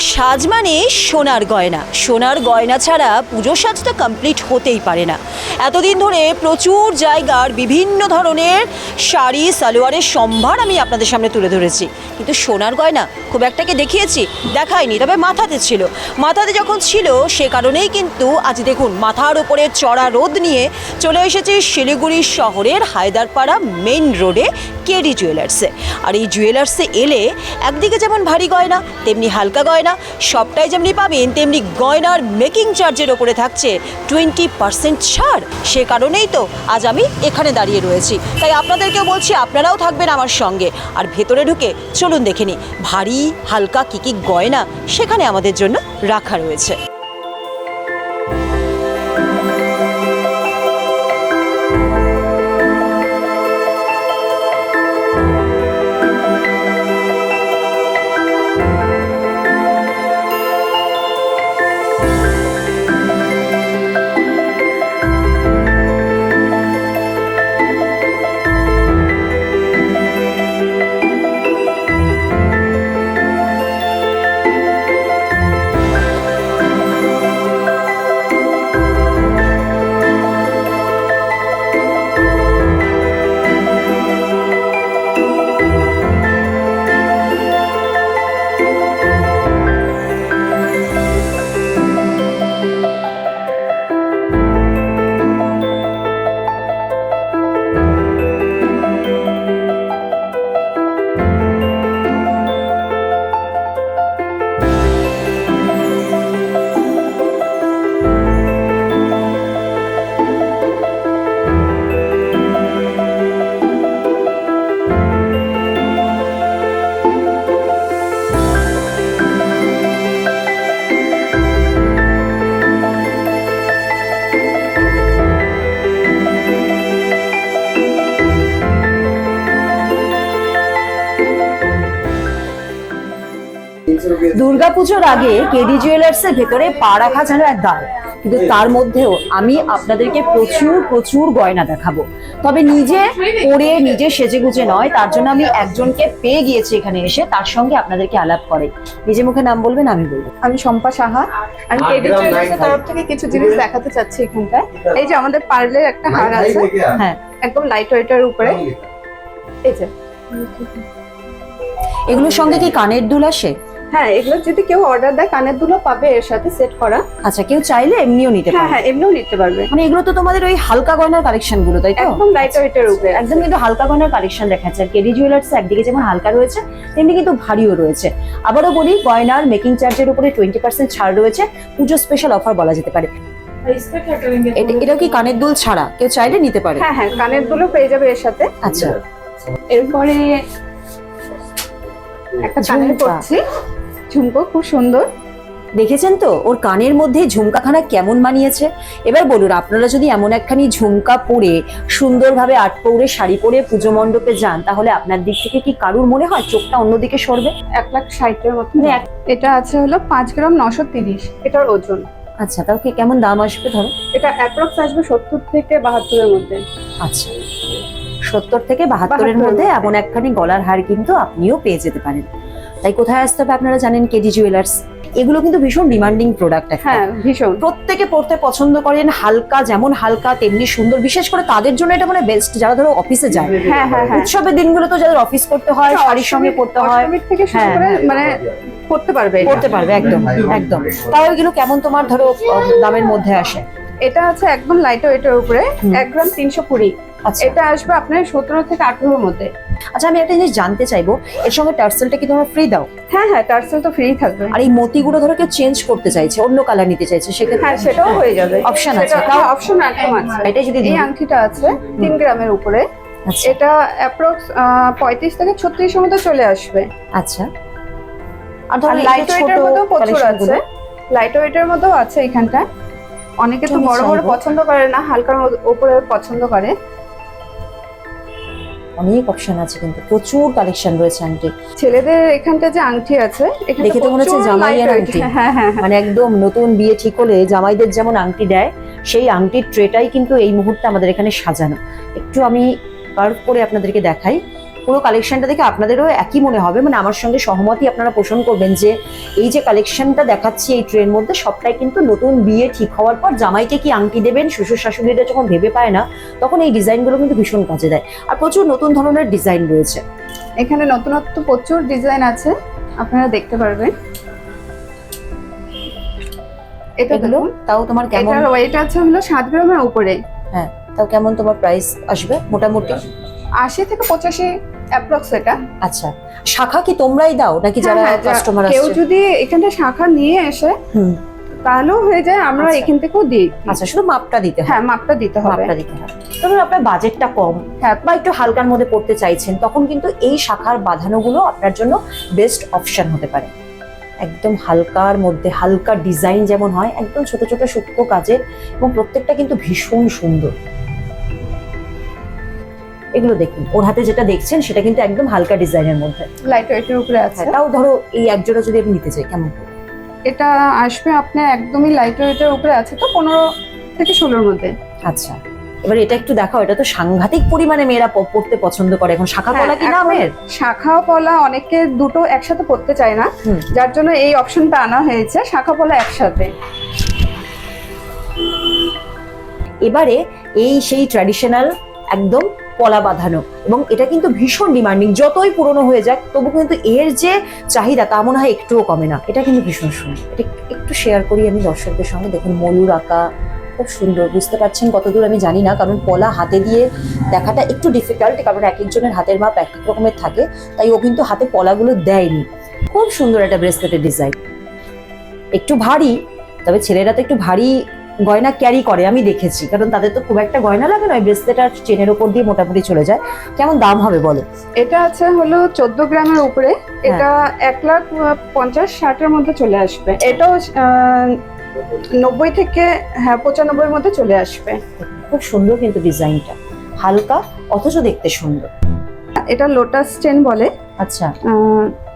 সাজ মানে সোনার গয়না। সোনার গয়না ছাড়া পুজোর সাজটা কমপ্লিট হতেই পারে না। এতদিন ধরে প্রচুর জায়গার বিভিন্ন ধরনের শাড়ি, সালোয়ারের সম্ভার আমি আপনাদের সামনে তুলে ধরেছি। কিন্তু সোনার গয়না খুব একটাকে দেখিয়েছি, দেখায়নি, তবে মাথাতে ছিল। মাথাতে যখন ছিল, সে কারণেই কিন্তু আজ দেখুন, মাথার ওপরে চড়া রোদ নিয়ে চলে এসেছি শিলিগুড়ি শহরের হায়দারপাড়া মেইন রোডে কেডি জুয়েলার্সে। আর এই জুয়েলার্সে এলে একদিকে যেমন ভারী গয়না, তেমনি হালকা গয়না সবটাই যেমনি পাবেন, তেমনি গয়নার মেকিং চার্জের ওপরে থাকছে টোয়েন্টি পার্সেন্ট ছাড়। সে কারণেই তো আজ আমি এখানে দাঁড়িয়ে রয়েছি। তাই আপনাদেরকেও বলছি, আপনারাও থাকবেন আমার সঙ্গে। আর ভেতরে ঢুকে চলুন দেখে ভারী হালকা কী কী গয়না সেখানে আমাদের জন্য রাখা রয়েছে। দুর্গাপুজোর আগে কেডি জুয়েলার্সের ভেতরে পা রাখা যেন এক গাল কিন্তু তার মধ্যেও আমি আপনাদেরকে প্রচুর প্রচুর গয়না দেখাবো। তবে নিজে পরে নিজে সেজে গুজে নয় তার জন্য আমি একজনকে পেয়ে গিয়েছি এখানে এসে তার সঙ্গে আপনাদেরকে আলাপ করে। নিজে মুখে নাম বলবেন আমি বলব। আমি শম্পা সাহা। আমি কেডি জুয়েলার্সের তরফ থেকে কিছু জিনিস দেখাতে চাচ্ছি এখানটায়। এই যে আমাদের পার্লের একটা হার আছে। হ্যাঁ। একদম লাইট ওয়েটার উপরে। এই যে। এগুলোর সঙ্গে কি কানের দুল আসে? হ্যাঁ এগুলো যদি কেউ অর্ডার দেয় কানের দুলো পাবে এর সাথে সেট করা। আচ্ছা কেউ চাইলে এমনিও নিতে হ্যাঁ পারে হ্যাঁ এমনিও নিতে পারবে। মানে এগুলো তো তোমাদের ওই হালকা গয়নার কালেকশনগুলো তাই তো? একদম লাইট ওয়েটার উপরে। একদম কিন্তু হালকা গয়নার কালেকশন দেখাচ্ছে। আর কেডি জুয়েলার্স একদিকে যেমন হালকা রয়েছে তেমনি কিন্তু ভারীও রয়েছে। আবারও বলি গয়নার মেকিং চার্জের উপরে টোয়েন্টি পার্সেন্ট ছাড় রয়েছে। পুজো স্পেশাল অফার বলা যেতে পারে। এটা এটাও কি কানের দুল ছাড়া? কেউ চাইলে নিতে পারে। হ্যাঁ হ্যাঁ কানের দুলো পেয়ে যাবে এর সাথে। আচ্ছা। এরপরে একটা কানের ঝুমকা। খুব সুন্দর। দেখেছেন তো? ওর কানের মধ্যে ঝুমকাখানা কেমন মানিয়েছে? এবার বলুন আপনারা যদি এমন একখানি ঝুমকা পরে সুন্দরভাবে আট পৌরে শাড়ি পরে পুজো মণ্ডপে যান তাহলে আপনার দিক থেকে কি কারুর মনে হয় চোখটা অন্যদিকে সরবে? এক লাখ ষাটের মতো। মানে এটা আছে হলো পাঁচ গ্রাম নশো তিরিশ। এটার ওজন। আচ্ছা তাও কি কেমন দাম আসবে ধরো? এটা অ্যাপ্রক্স আসবে সত্তর থেকে বাহাত্তরের মধ্যে। আচ্ছা। সত্তর থেকে বাহাত্তরের মধ্যে। এমন একখানি গলার হার কিন্তু আপনিও পেয়ে যেতে পারেন। তাই কোথায় আসতে হবে আপনারা জানেন কেজি জুয়েলার্স? এগুলো কিন্তু ভীষণ ডিমান্ডিং প্রোডাক্ট হ্যাঁ ভীষণ। প্রত্যেকে পড়তে পছন্দ করেন হালকা যেমন হালকা তেমনি সুন্দর বিশেষ করে তাদের জন্য এটা মানে বেস্ট যারা ধরো অফিসে যায়। হ্যাঁ হ্যাঁ হ্যাঁ। উৎসবের দিনগুলো তো যাদের অফিস করতে হয় শাড়ির সঙ্গে পড়তে হয়। থেকে শুরু হ্যাঁ, করে হ্যাঁ। মানে করতে পারবে। পড়তে পারবে একদম একদম। তাও এগুলো কেমন তোমার ধরো দামের মধ্যে আসে? এটা আছে একদম লাইট ওয়েটের উপরে। এক গ্রাম তিনশো কুড়ি। এটা আসবে আপনার সতেরো থেকে আঠেরোর মধ্যে। আচ্ছা আমি একটা জিনিস জানতে চাইব এর সঙ্গে টার্সেলটা কি তোমরা ফ্রি দাও? হ্যাঁ হ্যাঁ টার্সেল তো ফ্রি থাকবে। আর এই মতিগুলো ধরো কেউ চেঞ্জ করতে চাইছে অন্য কালার নিতে চাইছে সেক্ষেত্রে হ্যাঁ সেটাও হয়ে যাবে। Option আছে, তাও- হ্যাঁ, option একদম আছে এটা যদি এই আংটিটা আছে তিন গ্রামের উপরে। আচ্ছা। এটা অ্যাপ্রক্স পঁয়ত্রিশ থেকে ছত্রিশের মধ্যে চলে আসবে। আচ্ছা। আর ধরো লাইট ওয়েটের মধ্যেও প্রচুর আছে। লাইট ওয়েটের মধ্যেও আছে এখানটা। অনেকে তো বড় বড় পছন্দ করে না হালকার উপরে পছন্দ করে। অনেক অপশন আছে কিন্তু প্রচুর কালেকশন রয়েছে আন্টি ছেলেদের এখানটা যে আংটি আছে দেখে তো মনে হচ্ছে জামাইয়ের আংটি। হ্যাঁ হ্যাঁ হ্যাঁ। মানে একদম নতুন বিয়ে ঠিক হলে জামাইদের যেমন আংটি দেয় সেই আংটির ট্রেটাই কিন্তু এই মুহূর্তে আমাদের এখানে সাজানো। একটু আমি কার্ভ করে আপনাদেরকে দেখাই। পুরো কালেকশনটা দেখে আপনাদেরও একই মনে হবে। মানে আমার সঙ্গে সহমতই আপনারা পোষণ করবেন যে এই যে কালেকশনটা দেখাচ্ছি এই ট্রেন মধ্যে সবটাই কিন্তু নতুন বিয়ে ঠিক হওয়ার পর জামাইকে কি আংটি দেবেন শ্বশুর শাশুড়িরা যখন ভেবে পায় না তখন এই ডিজাইনগুলো কিন্তু ভীষণ কাজে দেয়। আর প্রচুর নতুন ধরনের ডিজাইন রয়েছে। এখানে নতুনত্ব প্রচুর ডিজাইন আছে আপনারা দেখতে পারবেন। এটা দেখুন। তাও তোমার কেমন? ওয়েট আছে হলো সাত গ্রামের উপরে। হ্যাঁ তাও কেমন তোমার প্রাইস আসবে? মোটামুটি? আশি থেকে পঁচাশি অ্যাপ্রক্স এটা। আচ্ছা শাখা কি তোমরাই দাও নাকি যারা হ্যাঁ, হ্যাঁ, কেউ যদি এখানটা শাখা নিয়ে এসে হুম। তাহলেও হয়ে যায় আমরা আচ্ছা। এখান থেকেও দিই। আচ্ছা শুধু মাপটা দিতে হ্যাঁ? মাপটা দিতে হবে। মাপটা দিতে হয়। তবে আপনার বাজেটটা কম হ্যাঁ। বা একটু হালকার মধ্যে পড়তে চাইছেন তখন কিন্তু এই শাখার বাঁধানোগুলো আপনার জন্য বেস্ট অপশন হতে পারে। একদম হালকার মধ্যে হালকা ডিজাইন যেমন হয় একদম ছোট ছোট সূক্ষ্ম কাজের এবং প্রত্যেকটা কিন্তু ভীষণ সুন্দর। এগুলো দেখুন। ওর হাতে যেটা দেখছেন সেটা কিন্তু একদম হালকা ডিজাইনের মধ্যে। লাইট ওয়েটের উপরে আছে। হ্যাঁ, তাও ধরো এই একজোড়া যদি আমি নিতে চাই কেমন এটা আসবে আপনার একদমই লাইট ওয়েটের উপরে আছে তো পনেরো থেকে ষোলোর মধ্যে। আচ্ছা। এবার এটা একটু দেখাও এটা তো সাংঘাতিক পরিমাণে মেয়েরা পড়তে পছন্দ করে। এখন শাখা হ্যাঁ, কলা কি নামের শাখা পলা অনেকে দুটো একসাথে পড়তে চায় না। যার জন্য এই অপশনটা আনা হয়েছে শাখা পলা একসাথে। এবারে এই সেই ট্র্যাডিশনাল একদম পলা বাঁধানো। এবং এটা কিন্তু ভীষণ ডিমান্ডিং যতই পুরনো হয়ে যাক, তবু কিন্তু এর যে চাহিদা, তা মনে হয় একটুও কমে না। এটা কিন্তু ভীষণ সুন্দর। এটা একটু শেয়ার করি আমি দর্শকদের সঙ্গে। দেখুন, ময়ূর আঁকা খুব সুন্দর। বুঝতে পারছেন কতদূর আমি জানি না, কারণ পলা হাতে দিয়ে দেখাটা একটু ডিফিকাল্ট কারণ এক একজনের হাতের মাপ এক এক রকমের থাকে। তাই ও কিন্তু হাতে পলাগুলো দেয়নি। খুব সুন্দর একটা ব্রেসলেটের ডিজাইন একটু ভারী, তবে ছেলেরা তো একটু ভারী গয়না ক্যারি করে আমি দেখেছি। কারণ তাদের তো খুব একটা গয়না লাগে না ব্রেসলেট আর চেনের ওপর দিয়ে মোটামুটি চলে যায়। কেমন দাম হবে বলো? এটা আছে হলো চোদ্দ গ্রামের উপরে। এটা এক লাখ পঞ্চাশ ষাটের মধ্যে চলে আসবে। এটাও নব্বই থেকে হ্যাঁ পঁচানব্বইয়ের মধ্যে চলে আসবে। খুব সুন্দর কিন্তু ডিজাইনটা। হালকা অথচ দেখতে সুন্দর। এটা লোটাস চেন বলে। আচ্ছা।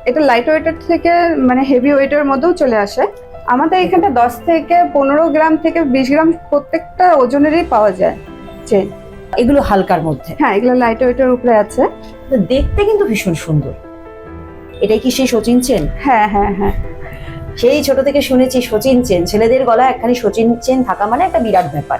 এটা লাইট ওয়েটের থেকে মানে হেভি ওয়েটের মধ্যেও চলে আসে। আমাদের এখানটা দশ থেকে পনেরো গ্রাম থেকে বিশ গ্রাম প্রত্যেকটা ওজনেরই পাওয়া যায় চেন এগুলো হালকার মধ্যে। হ্যাঁ এগুলো লাইট ওয়েটের উপরে আছে। তো দেখতে কিন্তু ভীষণ সুন্দর। এটাই কি সেই সচিন চেন হ্যাঁ হ্যাঁ হ্যাঁ। সেই ছোট থেকে শুনেছি সচিন চেন ছেলেদের গলায় একখানি সচিন চেন থাকা মানে একটা বিরাট ব্যাপার।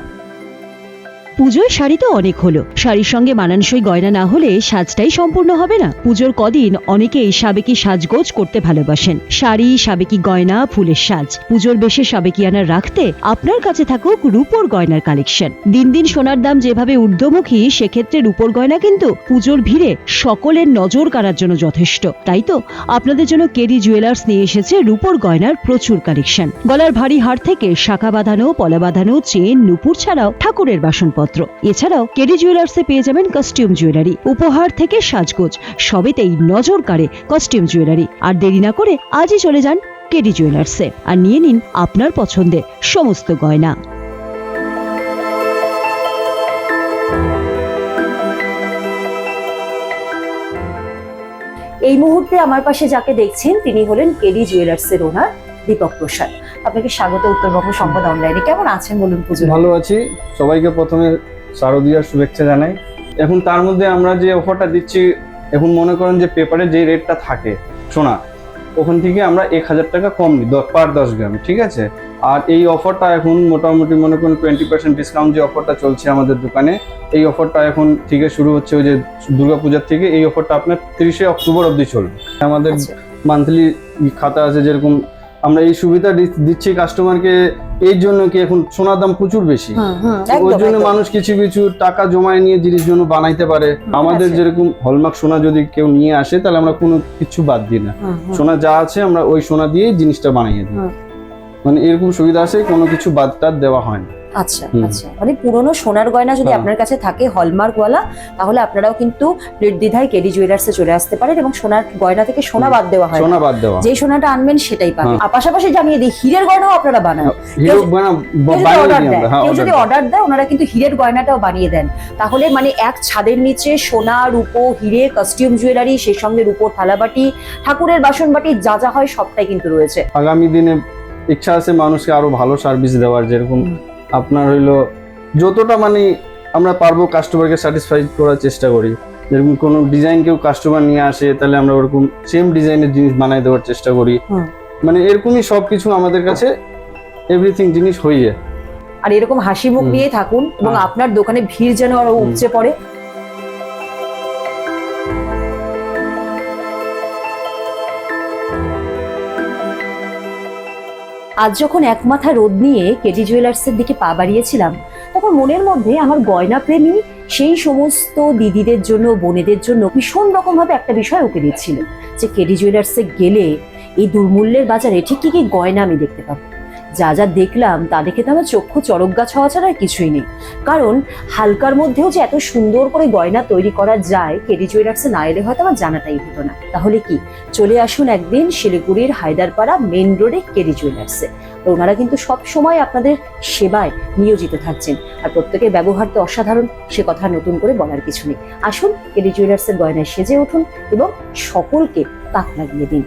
পুজোয় শাড়ি তো অনেক হলো। শাড়ির সঙ্গে মানানসই গয়না না হলে সাজটাই সম্পূর্ণ হবে না। পুজোর কদিন অনেকেই সাবেকি সাজগোজ করতে ভালোবাসেন। শাড়ি, সাবেকি গয়না, ফুলের সাজ। পুজোর বেশে সাবেকিয়ানা রাখতে আপনার কাছে থাকুক রূপোর গয়নার কালেকশন। দিন দিন সোনার দাম যেভাবে ঊর্ধ্বমুখী, সেক্ষেত্রে রূপোর গয়না কিন্তু পুজোর ভিড়ে সকলের নজর কাড়ার জন্য যথেষ্ট। তাই তো? আপনাদের জন্য কেডি জুয়েলার্স নিয়ে এসেছে রূপোর গয়নার প্রচুর কালেকশন। গলার ভারী হার থেকে শাখা বাঁধানো, পলা বাঁধানো, চেন, নুপুর ছাড়াও ঠাকুরের বাসনপত্র। এছাড়াও কেডি জুয়েলার্সে পেয়ে যাবেন কস্টিউম জুয়েলারি উপহার থেকে সাজগোজ, সবেতেই নজর কাড়ে কস্টিউম জুয়েলারি আর দেরি না করে আজই চলে যান কেডি জুয়েলার্সে। আর নিয়ে নিন আপনার পছন্দের সমস্ত গয়না। এই মুহূর্তে আমার পাশে যাকে দেখছেন, তিনি হলেন কেডি জুয়েলার্সের ওনার দীপক প্রসাদ। আপনাকে স্বাগত উত্তরবঙ্গ সংবাদ অনলাইনে। কেমন আছেন বলুন পুজো ভালো আছি। সবাইকে প্রথমে শারদীয়ার শুভেচ্ছা জানাই। এখন তার মধ্যে আমরা যে অফারটা দিচ্ছি এখন মনে করেন যে পেপারে যে রেটটা থাকে সোনা ওখান থেকে আমরা এক হাজার টাকা কম নিই পার দশ গ্রাম ঠিক আছে? আর এই অফারটা এখন মোটামুটি মনে করুন টোয়েন্টি পার্সেন্ট ডিসকাউন্ট যে অফারটা চলছে আমাদের দোকানে এই অফারটা এখন থেকে শুরু হচ্ছে ওই যে দুর্গাপূজার থেকে এই অফারটা আপনার তিরিশে অক্টোবর অবধি চলবে। আমাদের আচ্ছা। মান্থলি খাতা আছে যেরকম আমরা এই সুবিধা দিচ্ছি কাস্টমারকে এর জন্য কি এখন সোনার দাম প্রচুর বেশি? ওই জন্য মানুষ কিছু কিছু টাকা জমায় নিয়ে জিনিস জন্য বানাইতে পারে। আমাদের যেরকম হলমার্ক সোনা যদি কেউ নিয়ে আসে তাহলে আমরা কোনো কিছু বাদ দিই না। সোনা যা আছে আমরা ওই সোনা দিয়েই জিনিসটা বানিয়ে দিই। মানে এরকম সুবিধা আছে কোনো কিছু বাদ টাদ দেওয়া হয় না। আচ্ছা আচ্ছা। মানে পুরনো সোনার গয়না যদি হ্যাঁ। আপনার কাছে থাকে হলমার্কওয়ালা তাহলে আপনারাও কিন্তু নির্দ্বিধায় কেডি জুয়েলার্সে চলে আসতে পারেন এবং সোনার গয়না থেকে সোনা বাদ দেওয়া হয় সোনা বাদ দেওয়া যে সোনাটা আনবেন সেটাই পাবেন। হ্যাঁ। আর পাশাপাশি জানিয়ে দিই হীরের গয়নাও আপনারা বানান। কেউ- যদি অর্ডার দেয় আমরা হ্যাঁ কেউ যদি। অর্ডার দেয় ওনারা কিন্তু হীরের গয়নাটাও বানিয়ে দেন। তাহলে মানে এক ছাদের নিচে সোনা রূপো হিরে কাস্টিউম জুয়েলারি সেই সঙ্গে রূপোর থালাবাটি ঠাকুরের বাসনবাটি যা যা হয় সবটাই কিন্তু রয়েছে। আগামী দিনে ইচ্ছা আছে মানুষকে আরও ভালো সার্ভিস দেওয়ার যেরকম। আপনার হইল যতটা মানে আমরা পারব কাস্টমারকে স্যাটিসফাই করার চেষ্টা করি। যেরকম কোনো ডিজাইন কেউ কাস্টমার নিয়ে আসে তাহলে আমরা ওরকম সেম ডিজাইনের জিনিস বানাই দেওয়ার চেষ্টা করি। মানে এরকমই সবকিছু আমাদের কাছে এভরিথিং জিনিস হয়ে যায় আর এরকম হাসি মুখ নিয়েই নিয়ে থাকুন এবং হ্যাঁ। আপনার দোকানে ভিড় যেন আরও উপচে পড়ে আজ যখন এক মাথা রোদ নিয়ে কেডি জুয়েলার্সের দিকে পা বাড়িয়েছিলাম, তখন মনের মধ্যে আমার গয়না প্রেমী সেই সমস্ত দিদিদের জন্য, বোনেদের জন্য ভীষণ রকমভাবে একটা বিষয় ওকে দিচ্ছিল যে কেডি জুয়েলার্সে গেলে এই দুর্মূল্যের বাজারে ঠিক কি কি গয়না আমি দেখতে পাবো। যা যা দেখলাম তা দেখে তো আমার চক্ষু চড়ক গাছ হওয়া ছাড়া কিছুই নেই। কারণ হালকার মধ্যেও যে এত সুন্দর করে গয়না তৈরি করা যায়, কেডি জুয়েলার্সে না এলে হয়তো আমার জানাটাই হতো না। তাহলে কি? চলে আসুন একদিন শিলিগুড়ির হায়দারপাড়া মেন রোডে কেডি জুয়েলার্সে। ওনারা কিন্তু সব সময় আপনাদের সেবায় নিয়োজিত থাকছেন। আর প্রত্যেকের ব্যবহার তো অসাধারণ, সে কথা নতুন করে বলার কিছু নেই। আসুন কেডি জুয়েলার্সের গয়নায় সেজে উঠুন এবং সকলকে তাক লাগিয়ে দিন।